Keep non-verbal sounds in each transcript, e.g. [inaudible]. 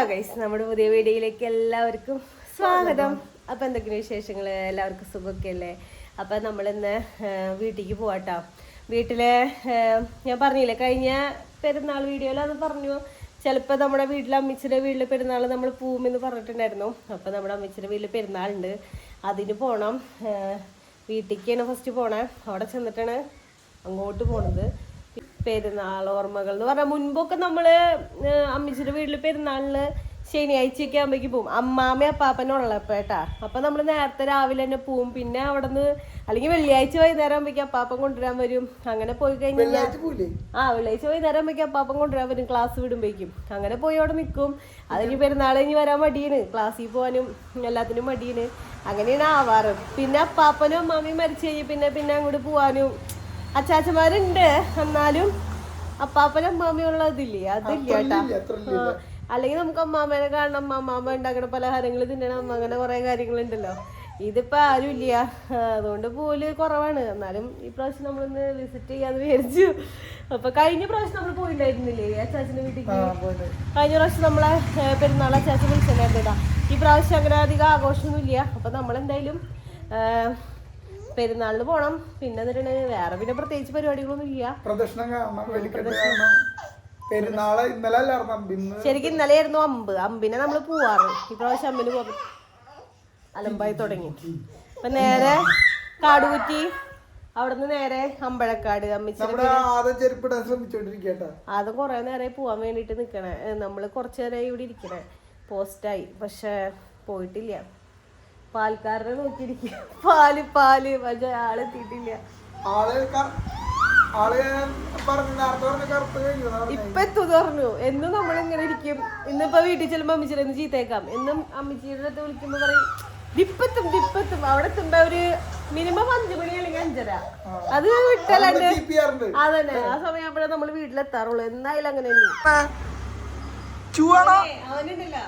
Hello guys നമ്മുടെ പുതിയ വീഡിയോയിലേക്ക് എല്ലാവർക്കും സ്വാഗതം. അപ്പം എന്തൊക്കെയാണ് വിശേഷങ്ങൾ എല്ലാവർക്കും സുഖമൊക്കെ അല്ലേ അപ്പം നമ്മളിന്ന് വീട്ടിലേക്ക് പോവാട്ടോ. വീട്ടിലെ ഞാൻ പറഞ്ഞില്ലേ കഴിഞ്ഞ പെരുന്നാൾ വീഡിയോയിലത് പറഞ്ഞു. ചിലപ്പോൾ നമ്മുടെ വീട്ടിലെ അമ്മച്ചിയുടെ വീട്ടിലെ പെരുന്നാൾ നമ്മൾ പോകുമെന്ന് പറഞ്ഞിട്ടുണ്ടായിരുന്നു. അപ്പം നമ്മുടെ അമ്മച്ചിയുടെ വീട്ടിൽ പെരുന്നാളുണ്ട്. അതിന് പോകണം വീട്ടിലേക്കാണ് ഫസ്റ്റ് പോണേ. അവിടെ ചെന്നിട്ടാണ് അങ്ങോട്ട് പോണത്. പെരുന്നാൾ ഓർമ്മകൾ എന്ന് പറഞ്ഞാൽ മുൻപൊക്കെ നമ്മൾ അമ്മച്ചിയുടെ വീട്ടിൽ പെരുന്നാളിന് ശനിയാഴ്ചയൊക്കെ ആകുമ്പോഴേക്ക് പോകും അമ്മാമ്മ അപ്പാപ്പനും കേട്ടാ അപ്പൊ നമ്മൾ നേരത്തെ രാവിലെ തന്നെ പോവും. പിന്നെ അവിടെ നിന്ന് അല്ലെങ്കിൽ വെള്ളിയാഴ്ച വൈകുന്നേരം ആകുമ്പോഴേക്കും അപ്പാപ്പൻ കൊണ്ടുവരാൻ വരും. അങ്ങനെ പോയി കഴിഞ്ഞാൽ ആ വെള്ളിയാഴ്ച വൈകുന്നേരം ആകുമ്പോഴേക്കും അപ്പാപ്പൻ കൊണ്ടുവരാൻ വരും. ക്ലാസ് വിടുമ്പോഴേക്കും. അങ്ങനെ പോയി അവിടെ നിൽക്കും അതിന് പെരുന്നാൾ കഴിഞ്ഞ് വരാൻ മടിയാണ്. ക്ലാസ്സിൽ പോകാനും എല്ലാത്തിനും മടിയാണ്. അങ്ങനെയാണ് ആവാറ്. പിന്നെ അപ്പാപ്പനും അമ്മാമ്മയും മരിച്ചു കഴിഞ്ഞ് പിന്നെ പിന്നെ അങ്ങോട്ട് പോവാനും അച്ചാച്ചന്മാരുണ്ട് എന്നാലും അപ്പാപ്പനും അമ്മാമയും ഉള്ള ഇതില്ലേ അതില്ല കേട്ടാ. അല്ലെങ്കിൽ നമുക്ക് അമ്മാമേനെ കാണണം. അമ്മാമ ഉണ്ടാക്കണ പലഹാരങ്ങൾ തിന്നണം. അങ്ങനെ കുറെ കാര്യങ്ങളുണ്ടല്ലോ. ഇതിപ്പോ ആരും ഇല്ല. അതുകൊണ്ട് പോൽ കുറവാണ്. എന്നാലും ഈ പ്രാവശ്യം നമ്മളൊന്ന് വിസിറ്റ് ചെയ്യാന്ന് വിചാരിച്ചു. അപ്പൊ കഴിഞ്ഞ പ്രാവശ്യം നമ്മൾ പോയിണ്ടായിരുന്നില്ലേ അച്ചാച്ചന്റെ വീട്ടിലേക്ക് കഴിഞ്ഞ പ്രാവശ്യം നമ്മളെ പെരുന്നാൾ അച്ചാച്ചൻ വിളിച്ചിട്ടുണ്ടായിരുന്നതാ ഈ പ്രാവശ്യം അങ്ങനെ അധികം ആഘോഷമൊന്നുമില്ല. അപ്പൊ നമ്മളെന്തായാലും പെരുന്നാളിന് പോണം. പിന്നെ വേറെ പിന്നെ പ്രത്യേകിച്ച് പരിപാടികളൊന്നും ഇല്ല. പ്രദക്ഷിണം കാണണം വെടിക്കെട്ട് കാണണം പെരുന്നാൾ ഇന്നലെ അല്ലായിരുന്നു? ശരിക്കും ഇന്നലെ ആയിരുന്നു അമ്പ്. അമ്പിനെ നമ്മൾ പോവാറ്. ഈ പ്രാവശ്യം അമ്പിന് പോകും അലമ്പായി തുടങ്ങി. അപ്പൊ നേരെ കാടുകുറ്റി. അവിടുന്ന് നേരെ അമ്പഴക്കാട് അമ്മിച്ചിരി നമ്മുടെ ആദ്യം ചെരുപ്പിടാൻ ശ്രമിച്ചോണ്ടിരിക്കട്ടാ കുറെ നേരെ പോവാൻ വേണ്ടിട്ട് നിക്കണേ. നമ്മൾ കുറച്ചു നേരമായി ഇവിടെ ഇരിക്കണേ. പോസ്റ്റായി. പക്ഷെ പോയിട്ടില്ല. പാൽക്കാരനെ നോക്കിയിരിക്കുക. പാൽ പാൽ. പക്ഷെ ആളെ തീട്ടില്ല ക- ആൾ പറഞ്ഞു നേരത്തെ പറഞ്ഞ കറുത്ത് കഴിഞ്ഞു എന്നാ പറഞ്ഞെ. ഇപ്പൊ എത്തു പറഞ്ഞു എന്നും നമ്മളിങ്ങനെ ഇരിക്കും. ഇന്നിപ്പോ വീട്ടിൽ ചെല്ലുമ്പോ അമ്മച്ചിയുടെ ഒന്ന് ചീത്തേക്കാം. എന്നും അമ്മച്ചിയുടെ അടുത്ത് വിളിക്കുമ്പോ പറയും ദിപ്പത്തും ദിപ്പത്തും അവിടെ എത്തുമ്പോ ഒരു മിനിമം അഞ്ചു മണി അല്ലെങ്കിൽ അഞ്ചര. അത് വിട്ടല്ലേ അതന്നെ. ആ സമയം അപ്പോഴേ നമ്മൾ വീട്ടിലെത്താറുള്ളൂ. എന്തായാലും അങ്ങനെ തന്നെ അവനുണ്ടല്ലോ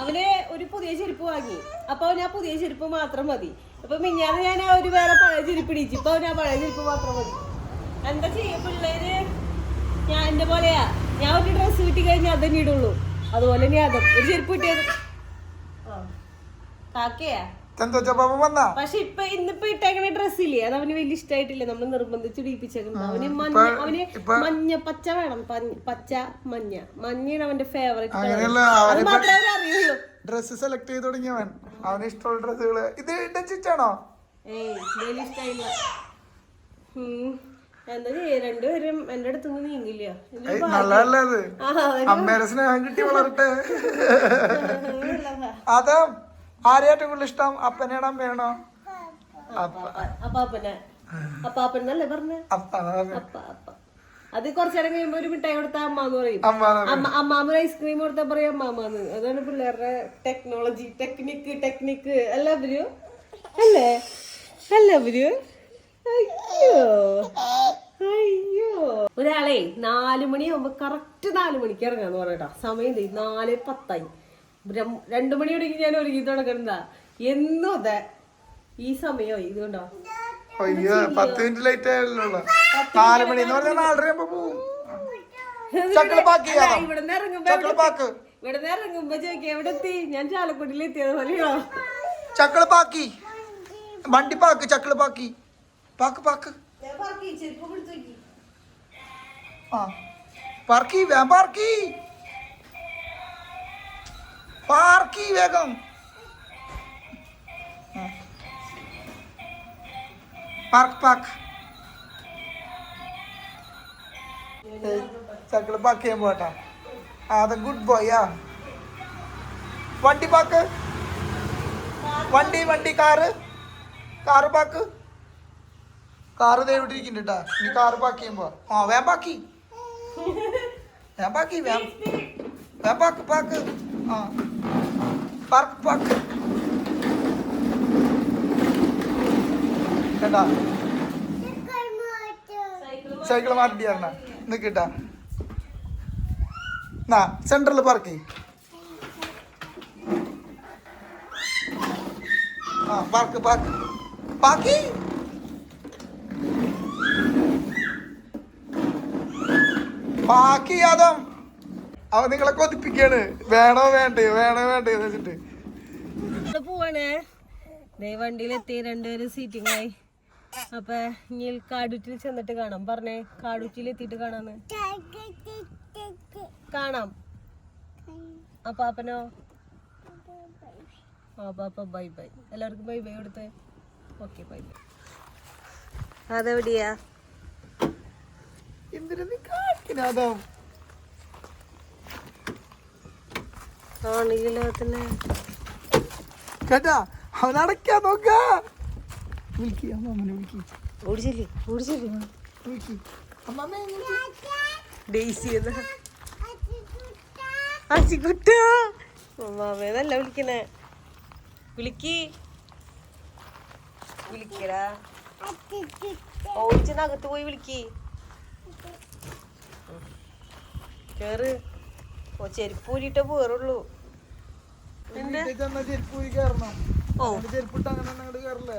അവന് ഒരു പുതിയ ചെരുപ്പ് വാങ്ങി. അപ്പൊ അവന് ആ പുതിയ ചെരുപ്പ് മാത്രം മതി. അപ്പൊ മിഞ്ഞാന്ന് ഞാൻ ആ ഒരു വേറെ പഴയ ചെരുപ്പ് ഇടിച്ചു. ഇപ്പൊ അവന് ആ പഴയ ചെരുപ്പ് മാത്രം മതി. എന്താ ചെയ്യ പിള്ളേര്? ഞാൻ എന്റെ പോലെയാ. ഞാൻ ഒരു ഡ്രസ്സ് കിട്ടി കഴിഞ്ഞാൽ അതന്നെ ഇടുള്ളൂ. അതുപോലെ തന്നെ അതും. ഒരു ചെരുപ്പ് കിട്ടിയത്. കാക്കയാ? പക്ഷെ ഇപ്പൊ ഇന്നിപ്പോ ഇട്ടേക്കണ ഡ്രസ് ഇല്ലേ? അത് അവന് വലിയ ഇഷ്ടമായിട്ടില്ല നമ്മൾ നിർബന്ധിച്ച് ഇടിപ്പിച്ചേക്കുന്നത് അവന് മഞ്ഞ അവന് മഞ്ഞ പച്ച വേണം. പച്ച മഞ്ഞ. മഞ്ഞയാണ് അവന്റെ ഫേവറേറ്റ് അറിയുള്ളൂ. സെലക്ട് ചെയ്ത് തുടങ്ങിയവൻ. അവന് ഇഷ്ടമുള്ള ഡ്രസ്സുകൾ ഇത് ഇടച്ചിട്ടാണോ ഏയ്. എന്താ രണ്ടുപേരും എന്റെ അടുത്തൊന്നും നീങ്ങില്ല. അമ്മേരെ സ്നേഹം കിട്ടി വളരട്ടെ. [laughs] അത് ആരെയാ ഏറ്റവും കൂടുതൽ ഇഷ്ടം? അപ്പനെയാണോ അമ്മയാണോ? അപ്പ അപ്പാപ്പനെ. അപ്പാപ്പൻ എന്നല്ലേ അപ്പ അപ്പ അപ്പ. അത് കുറച്ചേരം കഴിയുമ്പോ ഒരു മിഠായി കൊടുത്ത അമ്മ എന്ന് പറയും. അമ്മാമ. ഐസ്ക്രീം കൊടുത്താൽ പറയും അമ്മാമെന്ന് അതാണ് പിള്ളേരുടെ ടെക്നോളജി ടെക്നിക്ക് ടെക്നിക്ക് അല്ല അവർ അല്ലേ? അല്ല അവർ അയ്യോ. അയ്യോ. ഒരാളെ നാലു മണിയാവുമ്പോ കറക്റ്റ് നാലു മണിക്ക് ഇറങ്ങാന്ന് പറയട്ടാ. സമയം നാല് പത്തായി. രണ്ടു മണി തുടങ്ങി ഞാൻ ഒരുങ്ങി തുടങ്ങണ്ട എന്നും അതെ. ഈ സമയോ ഇതുകൊണ്ടോ അയ്യോ പത്ത് മിനിറ്റ് ലേറ്റ് ആയല്ലോ. നാല് മണി എന്ന് പറഞ്ഞാൽ നാലര ആകുമ്പോ പോവും. ചക്കള ബാക്കി അല്ല, ഇവിടുന്ന് ഇറങ്ങുമ്പോ ചക്കള പാക്ക്. ഇവിടുന്ന് ഇറങ്ങുമ്പോ ചോദിക്കാം എവിടെ എത്തി ഞാൻ ചാലക്കുടിയിൽ എത്തിയത് പോലെയോ. ചക്കള പാക്കി. വണ്ടി പാക്ക് ചക്കള പാക്കി. പാക്ക് പാക്ക്. പാർക്കി വേഗം പാർക്കി പാർക്കി വേഗം. Park park. പാക്ക് പാർക്ക് ചെയ്യാൻ പോട്ടാ അത് ഗുഡ് ബോയ് ആ. വണ്ടി പാക്ക്. വണ്ടി വണ്ടി കാറ്. കാറ് പാക്ക്. കാറ് ദേ കേട്ടാ. ഇനി കാറ് പാക്ക് ചെയ്യുമ്പോ ആ വേം പാക്കി വേം പാക്കി വേം. വേം പാക്ക് പാക്ക്. ആ. പാർക്ക് കേട്ടാ സൈക്കിൾ മാറ്റി തരണ എന്നാ. പാർക്ക് ആ പാർക്ക് പാർക്ക് പാക്കി ബാക്കി യാദം. അവൻ നിങ്ങളെ കൊതിപ്പിക്കാണ്. വേണോ വേണ്ടേ? വേണോ വേണ്ടേ എന്ന് വെച്ചിട്ട്. പോവാണേ. വണ്ടിയിലെത്തി രണ്ടുപേരും സീറ്റിംഗ് ആയി അപ്പൊ ഇനി കാടുറ്റിൽ ചെന്നിട്ട് കാണാം. പറഞ്ഞേ കാടുറ്റിൽ എത്തിയിട്ട് കാണാന്ന്. കാണാം. ആ പാപ്പനോ ആ പാപ്പ ബൈ ബൈ എല്ലാവർക്കും ബൈ ബൈ കൊടുത്ത്. ഓക്കെ ബൈ ബൈ അതെവിടെയാ? എന്തിനാ നീ കേട്ടാ അവൻ അടയ്ക്കാൻ നോക്ക. വിളിക്ക് അമ്മമ്മനെ വിളിക്ക്. ഓടിച്ചില്ലേ ഓടിച്ചില്ലേ. വിളിക്ക്. അമ്മമ്മേ ഡേസി എന്നാ. അച്ചിക്കുട്ട. വിളിക്കണേ. വിളിക്ക്. വിളിക്കടാ. ഓടിച്ചെന്നകത്ത് പോയി വിളിക്ക്. കേറ്. ഓ ചെരുപ്പ് ഊരിട്ടേ പോയി ഓ. ചെരുപ്പിട്ട് അങ്ങനെ അങ്ങോട്ട് കയറില്ല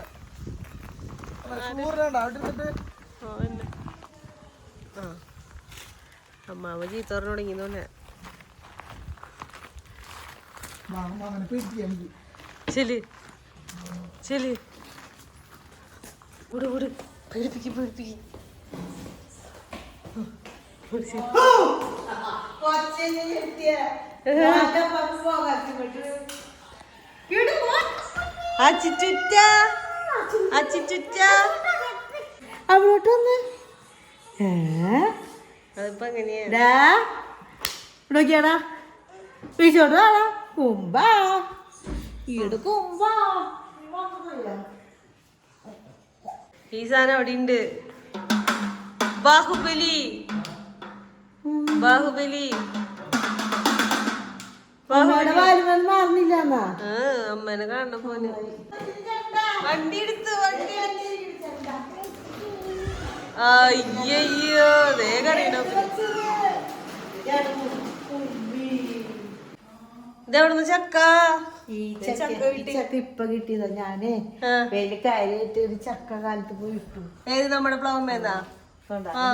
അമ്മാവ ചീത്ത പറഞ്ഞു എനിക്ക്. ചെൽ. ചെൽ. വിട് വിട് പേടിപ്പിക്ക് പേടിപ്പിക്ക്. അച്ചിച്ചുറ്റ അച്ചിച്ചുറ്റ അവിടോട്ട് വന്ന്. അതിപ്പോ എങ്ങനെയാ? ഡാ ഇവിടൊക്കെയാടാ. വിളിച്ചോട്ട് ആളാ കുമ്പാ. ഈട് കുമ്പാ. ഈ സാധനം അവിടെ ഉണ്ട് ബാഹുബലി. ബാഹുബലി. ആ അമ്മനെ കാണണ പോന് വണ്ടി എടുത്ത് വണ്ടി അയ്യോ ദേ കടയണോ ഇതെവിടുന്ന് ചക്ക? ഇപ്പൊ കിട്ടിയതാ ഞാനേ. വലിയ കാര്യമായിട്ട് ഒരു ചക്ക കാലത്ത് പോയി ഇട്ടു. ഏത് നമ്മുടെ പ്ലവമ്മേന്നാ കണ്ടാ? ആ.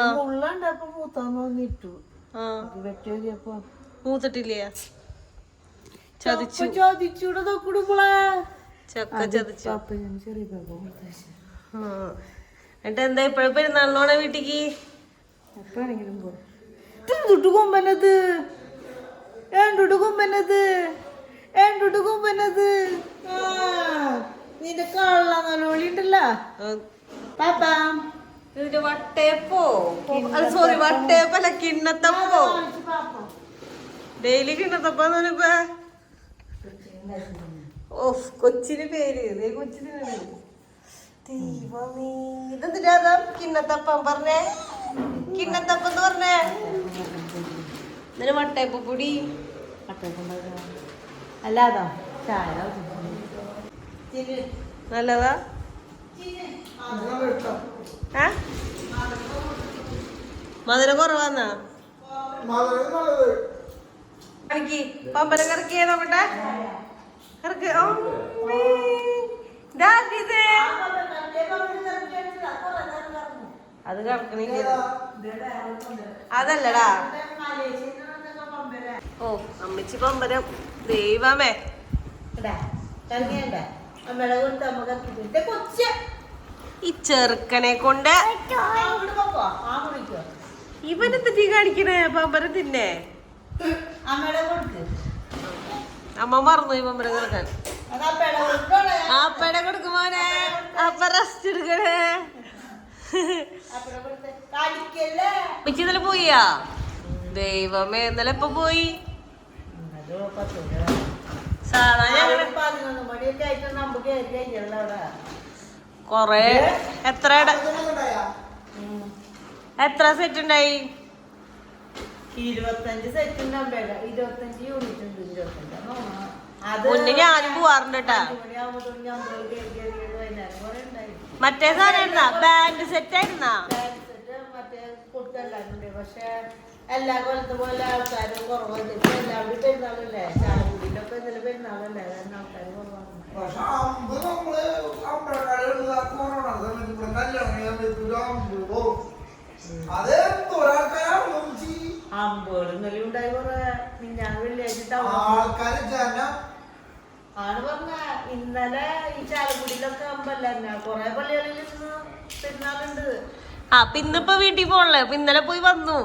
അതിന് വെട്ടിയപ്പോ മൂത്തിട്ടില്ലേ? ചതിച്ചു. ചോദിച്ചൂടെ നോക്കൂടുമ്പോളാ ചക്ക ചതിച്ചു. എന്നിട്ട് എന്താ ഇപ്പഴും പെരുന്നാളിനോടെ വീട്ടിക്ക്? എപ്പോഴെങ്കിലും പോ. തൊട്ട് കൊമ്പനത്? ഏണ്ടോട്ട് കൊമ്പനത്? ഏണ്ടോട്ട് കൊമ്പനത്? ആ. നിന്റെ കള്ള നല്ലോളി ഉണ്ടല്ലോ പാപ്പാ. ഇതിന്റെ വട്ടയപ്പോ സോറി വട്ടയപ്പല്ല കിണ്ണത്തപ്പോ. ഡെയിലി കിണ്ണത്തപ്പോ ഓഫ് കൊച്ചിന് പേര്. ദേ കൊച്ചിന് ദൈവമേ ഇതെന്തിനാ കിണ്ണത്തപ്പം പറഞ്ഞേ? കിണ്ണത്തപ്പം എന്ന് പറഞ്ഞേ? ഇതിന് വട്ടയപ്പ പൊടി. അല്ലാതോ? ചായ നല്ലതാ? മധുരം കുറവാന്നാ. കറക്കി. കറക്ക്. അത് കറക്കണില്ല അതല്ലടാ. ഓ അമ്മച്ചി പമ്പരം ദൈവമേ. അമ്മയുടെ കൊടുത്ത് അമ്മ കൊച്ച. ഈ ചെറുക്കനെ കൊണ്ട് അങ്ങോട്ട് തീ കാണിക്കണേ? പാമ്പര തിന്നെ. അമ്മ മറന്നു ഈ പമ്പര കിടക്കാൻ അപ്പടെ കൊടുക്കുമോനെ അപ്പ റെസ്റ്റ് എടുക്കണേ. പോയിയാ? ദൈവമേ ഇന്നലെ ഇപ്പൊ പോയി? അത് കൊറേ എത്ര എത്ര സെറ്റ് ഉണ്ടായി? ഇരുപത്തഞ്ച് സെറ്റ് ഉണ്ടാവില്ല ഇരുപത്തഞ്ച് യൂണിറ്റ് ഉണ്ട് ഇരുപത്തഞ്ച്. മുന്നേ ഞാനും പോവാറുണ്ട് കേട്ടാ. മറ്റേ സാധനം ആയിരുന്നാ? ബാൻഡ് സെറ്റ് ആയിരുന്നാ പക്ഷെ എല്ലാ കൊല്ലത്തെ പോലെ ആൾക്കാരും ഇപ്പൊ എല്ലാവരും പെരുന്നാളല്ലേ? ചാലക്കുടിയിലൊക്കെ ഇന്നലെ പെരുന്നാളല്ലേ? കാരണം ആൾക്കാർ പക്ഷെ അമ്പ് നമ്മൾ അമ്പഴക്കാടുള്ള കൊറോണ സമയത്ത് ഇവിടെ കല്യാണം ചെയ്യാൻ പറ്റൂല അമ്പ് പോകും അത് ഒരാൾക്കാരാണ് അമ്പുകൾ ഉണ്ടായി കുറെ. ഞാൻ വെള്ളിയാഴ്ച ടൗൺ ആൾക്കാര് ജനം ആണ് പറഞ്ഞ. ഇന്നലെ ഈ ചാലക്കുടിയിലൊക്കെ അമ്പല്ല തന്നെ കൊറേ പള്ളികളിൽ ഇന്ന് പെരുന്നാളുണ്ട്. ആ പിന്നിപ്പോ വീട്ടിൽ പോണല്ലേ? അപ്പൊ ഇന്നലെ പോയി വന്നു.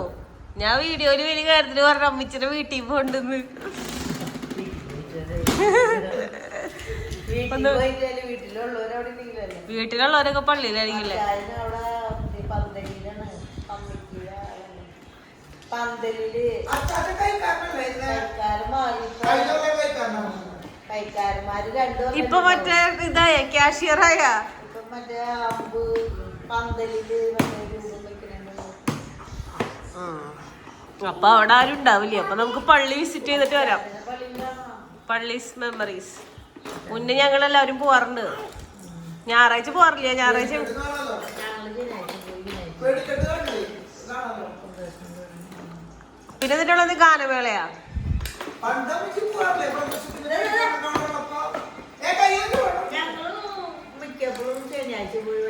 ഞാൻ വീഡിയോയിൽ വലിയ കാര്യത്തിൽ പറഞ്ഞു അമ്മച്ചിന്റെ വീട്ടിൽ പോണ്ടെന്ന് [laughs] വീട്ടിലുള്ളവരൊക്കെ പള്ളിയിലായിരിക്കില്ലേ? പന്തലിൽ. കൈക്കാരന്മാര് രണ്ടു ഇപ്പൊ മറ്റേ ഇതായ ക്യാഷിയറായ ഇപ്പൊ മറ്റേ അമ്പ് പന്തലിൽ മറ്റേ രൂപം വെക്കണുണ്ട്. അപ്പൊ അവിടെ ആരും ഉണ്ടാവില്ലേ? അപ്പൊ നമുക്ക് പള്ളി വിസിറ്റ് ചെയ്തിട്ട് വരാം. പള്ളീസ് മെമ്മറീസ് മുന്നേ ഞങ്ങളെല്ലാവരും പോവാറുണ്ട്. ഞായറാഴ്ച പോവാറില്ല? ഞായറാഴ്ച പിന്നെ ഇതിനുള്ളത് ഗാനമേളയാ. മിക്കപ്പോഴും ശനിയാഴ്ച പോയി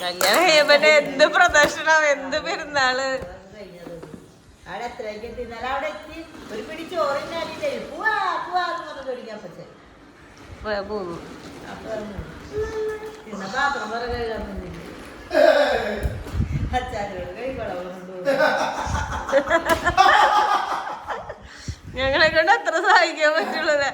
കല്യാണം എന്ത് പ്രദർശനം എന്ത് പെരുന്നാൾ. അവിടെ അത്രയ്ക്ക് എത്തി ഇന്നലെ അവിടെ എത്തി. ഒരു പിടി ചോറിനാലില്ലേ പൂവാ പൂവാ എന്ന് പറഞ്ഞു കഴിക്കാൻ പറ്റേ പോ- പോന്നു പാത്രം വരെ കഴുകാൻ അച്ചാരോട് ഞങ്ങളെ കൊണ്ട് അത്ര സഹായിക്കാൻ പറ്റുള്ളത്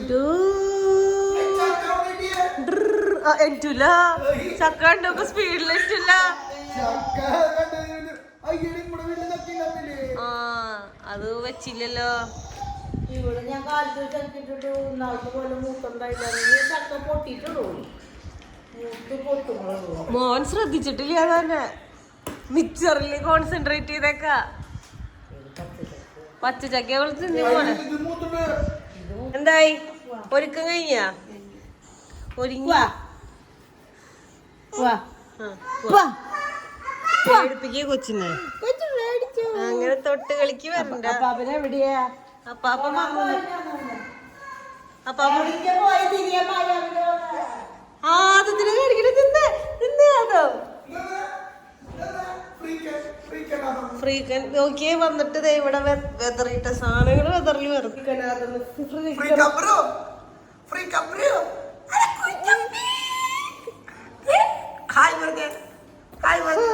ഞങ്ങൾക്ക് എന്റുല ചക്ക കണ്ടപ്പോ സ്പീഡിൽ ഉണ്ടാവില്ലേ? ആ അത് വെച്ചില്ലല്ലോ. ഇവിടെ ഞാൻ കാലത്ത് ചക്കിട്ടിട്ട് പോലെ ചക്ക പൊട്ടിയിട്ടുള്ളൂ. മോൻ ശ്രദ്ധിച്ചിട്ടില്ല തന്നെ. മിക്സറിൽ കോൺസെൻട്രേറ്റ് ചെയ്തേക്ക. പച്ചച്ചക്ക തിന്നു പോണെ. എന്തായി? ഒരുക്കം കഴിഞ്ഞാ? ഒരുങ്ങി വാ വാ ആ, വാ പേടിപ്പിക്കുക കൊച്ചിനെ. അങ്ങനെ തൊട്ട് കളിക്ക് വരണ്ട. അപ്പാപ്പനെ എവിടെയാ അപ്പാപ്പ അപ്പാപ്പ ആ അത് ഇതിനെ കാണിക്കണ തിന്നെ തിന്നെ അതോ. ഇതെന്താ? ഇതെന്താ? ഫ്രീക്കൻ, നോക്കിയേ വന്നിട്ട് ദേ ഇവിടെ വെ- വെതറിയിട്ട സാധനങ്ങൾ വെതറിൽ വെറുതെ ഫ്രീക്കൻ ബ്രോ. ഫ്രീക്കൻ ബ്രോ. ഹായ് പറഞ്ഞേ. ഹായ് പറഞ്ഞേ.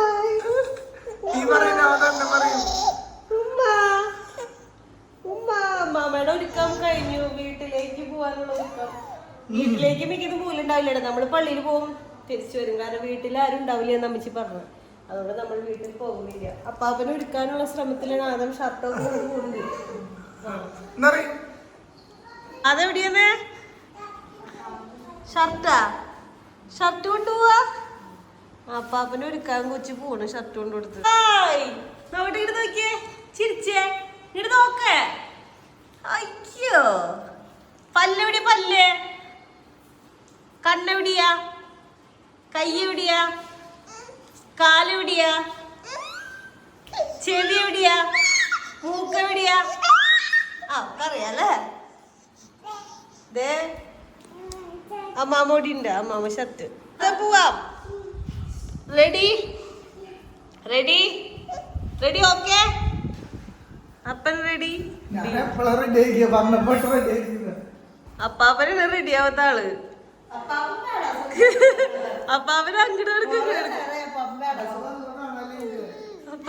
നീ പറയുന്ന അവൻ തന്നെ പറയും. ഉമ്മ ഉമ്മ മാമയുടെ ഒരുക്കം കഴിഞ്ഞു വീട്ടിലേക്ക് പോവാനുള്ള ഒരുക്കം വീട്ടിലേക്ക് മിക്കതും നമ്മൾ പള്ളിയിൽ പോകും. തിരിച്ചു വരും. കാരണം വീട്ടിൽ ആരും ഉണ്ടാവില്ല എന്ന് അമ്മച്ചി പറഞ്ഞു. അതുകൊണ്ട് നമ്മൾ വീട്ടിൽ പോകുന്നില്ല. അപ്പൊ അവന് എടുക്കാനുള്ള ശ്രമത്തിലാണ് ആദ്യം ഷർട്ടൊക്കെ പോകുന്നത്. അതെവിടെയാന്നേ? ഷർട്ടാ? ഷർട്ട് കൊണ്ടുപോവാ? അപ്പാപ്പനെ ഒരുക്കാൻ കൊച്ചു പോണു ഷർട്ട് കൊണ്ട് കൊടുത്ത്. നോട്ട് ഇങ്ങോട്ട് നോക്കിയേ. ചിരിച്ചേ. ഇങ്ങോട്ട് നോക്കേ. അയ്യോ. പല്ലെവിടെ പല്ല്? കണ്ണെവിടെയാ? കൈ എവിടെയാ കാലെവിടെയാ? ചെവി എവിടെയാ മൂക്കെവിടെയാ? ആ അറിയാലേ ദേ അമ്മാമ്മ ഉണ്ട് അമ്മാമ ഷർട്ട്. പോവാം. റെഡി റെഡി റെഡി ഓക്കെ അപ്പൻ റെഡി. അപ്പാപ്പനാണ് റെഡി ആവാത്ത ആൾ.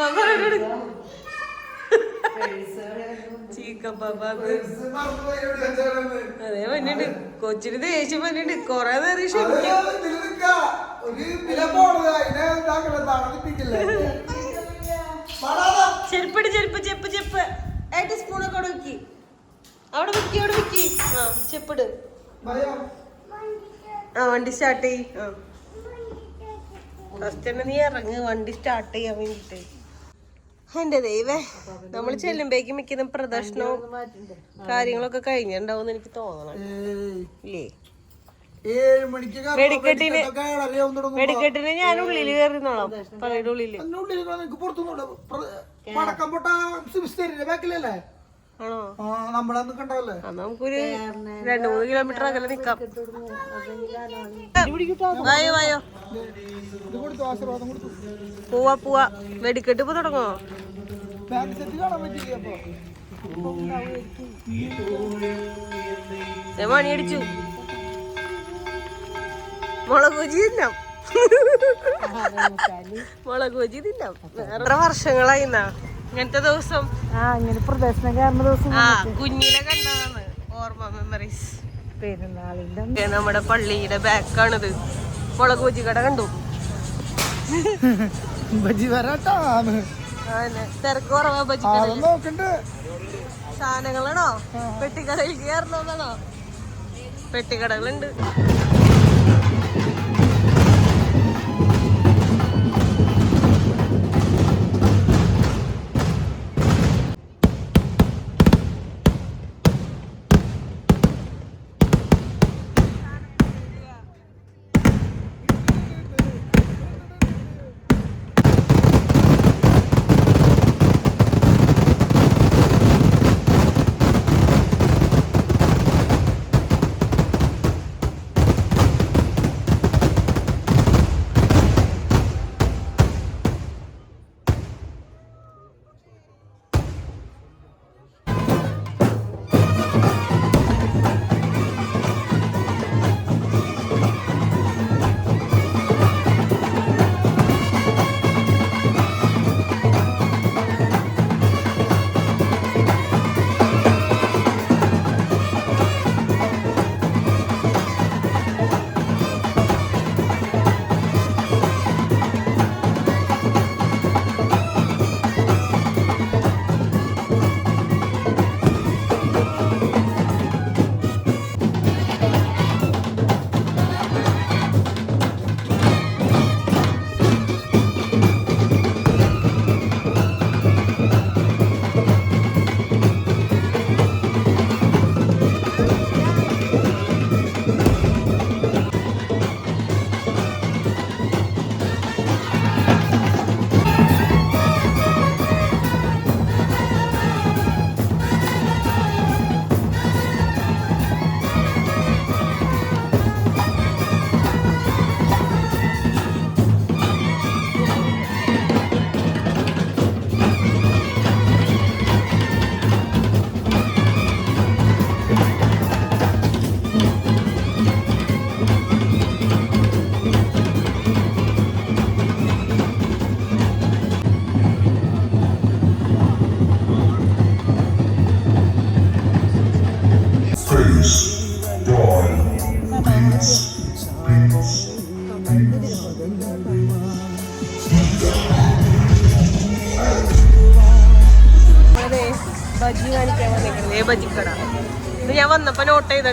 അങ്ങോട്ട് എടുക്കും. എവിടെയാ ചേർന്നത്. അതേ. പന്നിണ്ട് കൊച്ചിന് ദേഷ്യം പന്നിണ്ട് കൊറേ നേരം ചെരുപ്പടി ചെരുപ്പ് ചെപ്പ് ചെപ്പ്. ഏട്ട് സ്പൂണൊക്കെ അവിടെ വിക്കി. അവിടെ വിക്കി അവിടെ വിക്കി. ആ ചെപ്പിട്. ഭയം ആ വണ്ടി സ്റ്റാർട്ട് ചെയ് ഫസ്റ്റ് തന്നെ നീ ഇറങ്ങ് വണ്ടി സ്റ്റാർട്ട് ചെയ്യാൻ വേണ്ടിട്ട്. എന്റെ ദൈവേ നമ്മൾ ചെല്ലുമ്പേക്ക് മിക്കുന്ന പ്രദർശനവും കാര്യങ്ങളൊക്കെ കഴിഞ്ഞിട്ടുണ്ടാവും എനിക്ക് തോന്നണം. ഇല്ലേ? വെടിക്കെട്ടിന്. വെടിക്കെട്ടിന് ഞാൻ ഉള്ളിൽ കയറിന്നോളാം. പകയുടെ ഉള്ളിൽ. നമുക്കൊരു രണ്ടു മൂന്ന് കിലോമീറ്റർ അകലെ നിക്കാം. വായോ പോവാ പോവാ. വെടിക്കെട്ട് ഇപ്പൊ തുടങ്ങോ? മണിയടിച്ചു സെറ്റ് കാണാൻ പറ്റില്ല അപ്പൊ? ഞാൻ അടിച്ചു മുളക് ബജി തിന്നാം. മുളക് ബജി തിന്നാം. എത്ര വർഷങ്ങളായി എന്നാ ഇങ്ങനത്തെ ദിവസം. ആ ഇങ്ങനെ പ്രദർശനം കാരണം ദിവസം ആ കുഞ്ഞിനെ കണ്ടതാണ്. ഓർമ്മ മെമ്മറീസ് പെരുന്നാളിന്റെ നമ്മുടെ പള്ളിയുടെ ബാക്കാണിത് മുളക് ബജി കട കണ്ടു? ബജി വരാട്ടാണ് തിരക്ക് കുറവാ ബജി സാധനങ്ങളാണോ? പെട്ടിക്കടയിൽ കയറണമെന്നാണോ പെട്ടിക്കടകളുണ്ട്.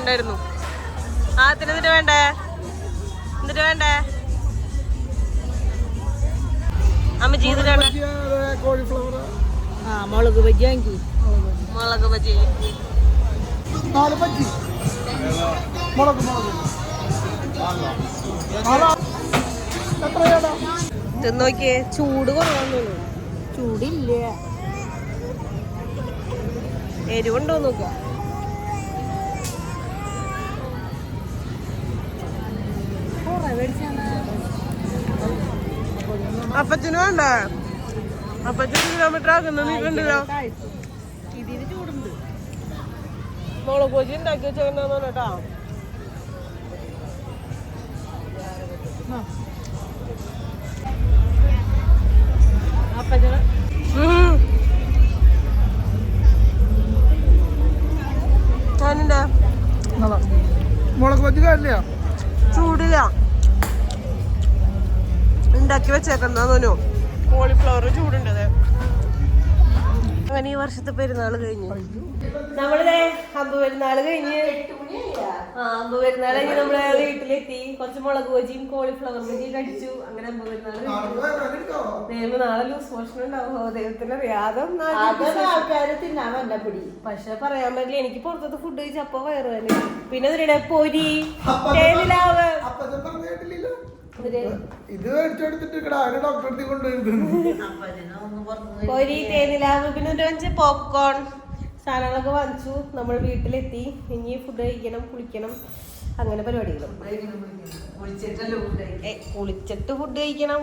ചെയ്തിട്ടുണ്ടായിരുന്നു ആ അതിന് എന്നിട്ട് വേണ്ടേ? എന്നിട്ട് വേണ്ടേ? അമ്മ ആ മുളക് ബജ്ജി വാങ്ങി മുളക് ബജി. നാല് ബജി. മുളക്. നോക്കിയേ ചൂട് കുറവാന്നു ചൂടില്ല? എരിവുണ്ടോ നോക്ക. അപ്പച്ചന് വേണ്ട. അപ്പച്ചൻ കിലോമീറ്റർ ആക്കുന്ന. നീ കണ്ടില്ലോ? ഇതിന് ചൂടുണ്ട്. മുളക് ബജി ഉണ്ടാക്കി കേട്ടാ. അപ്പച്ചന് നല്ലതാ. മുളക് ബജി കാര്യമില്ല ചൂടില്ല. ഉണ്ടാക്കി വെച്ചേക്കുന്നോ കോളിഫ്ലവർ ചൂടുണ്ടത് അങ്ങനെ ഈ വർഷത്തെ പെരുന്നാൾ കഴിഞ്ഞു. നമ്മളിതേ അമ്പ് പെരുന്നാൾ കഴിഞ്ഞ്. ആ അമ്പ് പെരുന്നാൾ കഴിഞ്ഞ് നമ്മളെ വീട്ടിലെത്തി. കുറച്ച് മുളക് ബജിയും കോളിഫ്ലവർ ബജിയും കഴിച്ചു അങ്ങനെ അമ്പ് പെരുന്നാൾ ദൈവം നാളെ ലൂസ് മോഷൻ ഉണ്ടാവോ. ദൈവത്തിന് അറിയാതെ ആൾക്കാരെ തിന്നാൻ വന്ന പിടി. പക്ഷെ പറയാൻ പറ്റില്ല. എനിക്ക് പുറത്തത്തെ ഫുഡ് കഴിച്ച് അപ്പൊ വയറ് തന്നെ പിന്നെ ഇതിനിടെ പൊരി തേനിലാവ്. ഇത് മേടിച്ചെടുത്തിട്ട് ആര് ഡോക്ടറെ കൊണ്ടുവരുന്നു പോപ്കോൺ സാധനങ്ങളൊക്കെ വാങ്ങിച്ചു. നമ്മൾ വീട്ടിലെത്തി. ഇനി ഫുഡ് കഴിക്കണം കുളിക്കണം അങ്ങനെ പരിപാടികളും. കുളിച്ചിട്ട് ഫുഡ് കഴിക്കണം.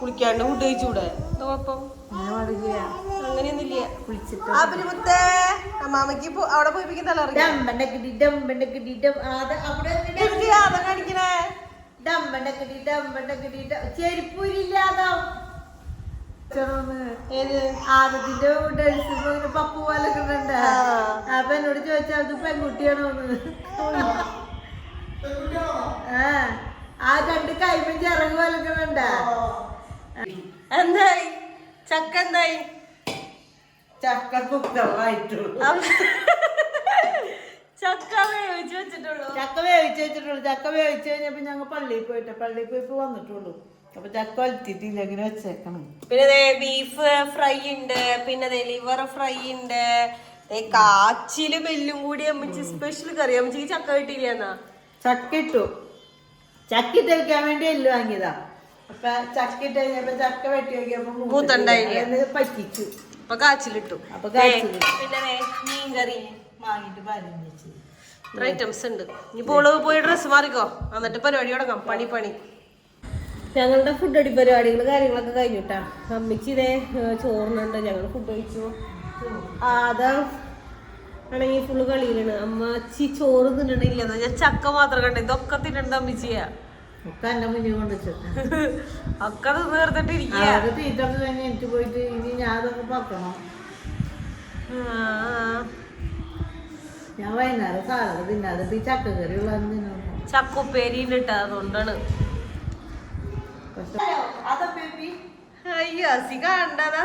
കുളിക്കാണ്ട് ഫുഡ് കഴിച്ചൂടെ? എന്താ കുഴപ്പം? അങ്ങനെയൊന്നുമില്ല. കുളിച്ചിട്ട് മുത്തേ അവിടെ പോയിപ്പിക്കുന്ന തലറിയാം കാണിക്കണേ? ഡമ്പന്റെ കിടി ഡമ്പന്റെ കിടി ഡം ചെരുപ്പൂരില്ലാതോ? ചെറുന്ന് ഏത്? ആദത്തിന്റെ ഡേഴ്സ് പപ്പു പോലെ. അപ്പൊ എന്നോട് ചോദിച്ചാൽ അത് പെൺകുട്ടിയാണോന്ന്? ആ. ആ രണ്ട് കൈമൻ ചിറക് വലക്കുന്നുണ്ട് എന്തായി? ചക്ക എന്തായി? ചക്ക കുക്കറായിട്ടുള്ളൂ ചക്ക വേവിച്ച് വെച്ചിട്ടുള്ളൂ. ചക്ക വേവിച്ച് വെച്ചിട്ടുള്ളൂ. ചക്ക വേവിച്ച് കഴിഞ്ഞപ്പോ ഞങ്ങൾ പള്ളിയിൽ പോയിട്ട് പള്ളിയിൽ പോയിപ്പോ വന്നിട്ടുള്ളൂ. അപ്പൊ ചക്ക വലത്തിട്ടില്ല ഇങ്ങനെ വെച്ചേക്കണം. പിന്നെ ദേ ബീഫ് ഫ്രൈ ഉണ്ട് പിന്നെ ദേ ലിവർ ഫ്രൈ ഉണ്ട് കാച്ചിലും എല്ലും കൂടി അമ്മച്ചി സ്പെഷ്യൽ കറി. അമ്മച്ചിക്ക് ചക്ക കിട്ടിയില്ലെന്നാ ചക്ക ഇട്ടു ചക്ക ഇട്ട് വെക്കാൻ വേണ്ടി എല്ലു വാങ്ങിയതാ. അപ്പൊ ചക്ക ഇട്ട് കഴിഞ്ഞപ്പോ ചക്ക വെട്ടി നോക്കിയപ്പോ മൂത്തണ്ടായി പറ്റിച്ചു. അപ്പൊ കാച്ചിലിട്ടു. അപ്പൊ കാച്ചിലിട്ടു. പിന്നെ ദേ മീൻകറി. വാങ്ങിട്ട് ഇത്ര ഐറ്റംസ് ഉണ്ട്. ഇനിയിപ്പോൾ ഓൾ പോയി ഡ്രസ്സ് മാറിക്കോ. എന്നിട്ട് പരിപാടി തുടങ്ങാം. പണി പണി. ഞങ്ങളുടെ ഫുഡ് അടി പരിപാടികൾ കാര്യങ്ങളൊക്കെ കഴിഞ്ഞിട്ടാ. അമ്മച്ചി ഇതേ ചോറിനുണ്ട് ഞങ്ങൾ ഫുഡ് കഴിച്ചു. ആദാ ആണെങ്കിൽ ഫുള്ള് കളിയിലാണ്. അമ്മച്ചി ചോറ് തിന്നണില്ല. ഞാൻ ചക്ക മാത്രം കണ്ട. ഇതൊക്കെ തിന്നണ്ട അമ്മച്ചിയാ. ഒക്കെ എന്റെ മുന്നിൽ കൊണ്ട് ഒക്കെ അത് തീർത്തിട്ട് ഇരിക്കുക തീറ്റൊക്കെ കഴിഞ്ഞ് എനിക്ക് പോയിട്ട് ഇനി ഞാൻ അതൊക്കെ പറക്കണം ഞാൻ വൈകുന്നേരം സാലഡ് തിന്നാതെ ഈ ചക്കക്കറി അയ്യോ അസി കണ്ടതാ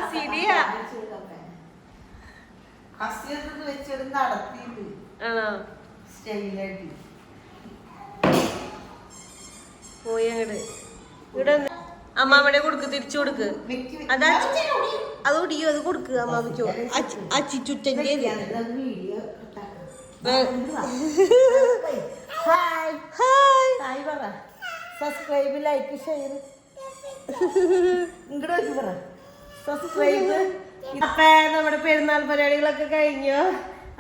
നടത്തിയിട്ട് സ്റ്റൈലായിട്ട്. പോയി ഇവിടെ വന്ന് അമ്മാമ്മയുടെ കൊടുക്ക് തിരിച്ചു കൊടുക്ക്. അതാ അത് ഒടിയോ അത് കൊടുക്ക് അമ്മാമ്മയ്ക്കോ. അച്ചിച്ചുറ്റന്റെ വീഡിയോ ഹായ് ഹായ് പറ. സബ്സ്ക്രൈബ് ലൈക്ക് ഷെയർ ഇങ്ങോട്ട് പറ. സബ്സ്ക്രൈബ് അപ്പൊ നമ്മുടെ പെരുന്നാൾ പരിപാടികളൊക്കെ കഴിഞ്ഞു.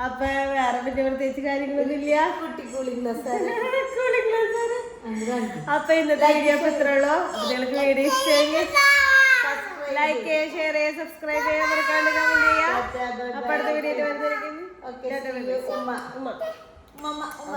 അപ്പൊ വേറെ പിന്നെ പ്രത്യേകിച്ച് കാര്യങ്ങളൊന്നും ഇല്ല കുട്ടി കൂളിംഗ് ഗ്ലാസ് അപ്പൊ ഇന്നത്തെ വീഡിയോ അപ്പൊ ഇത്ര ഉള്ളൂ. നിങ്ങൾക്ക് വീഡിയോ ഇഷ്ടമെങ്കിൽ ലൈക്ക് ചെയ്യുക ഷെയർ ചെയ്യുക സബ്സ്ക്രൈബ് ചെയ്യുക കമന്റ് ചെയ്യുക അപ്പൊ അടുത്ത വീഡിയോ വരുന്നതായിരിക്കും. ഉമ്മ ഉമ്മ ഉമ്മ ഉമ്മ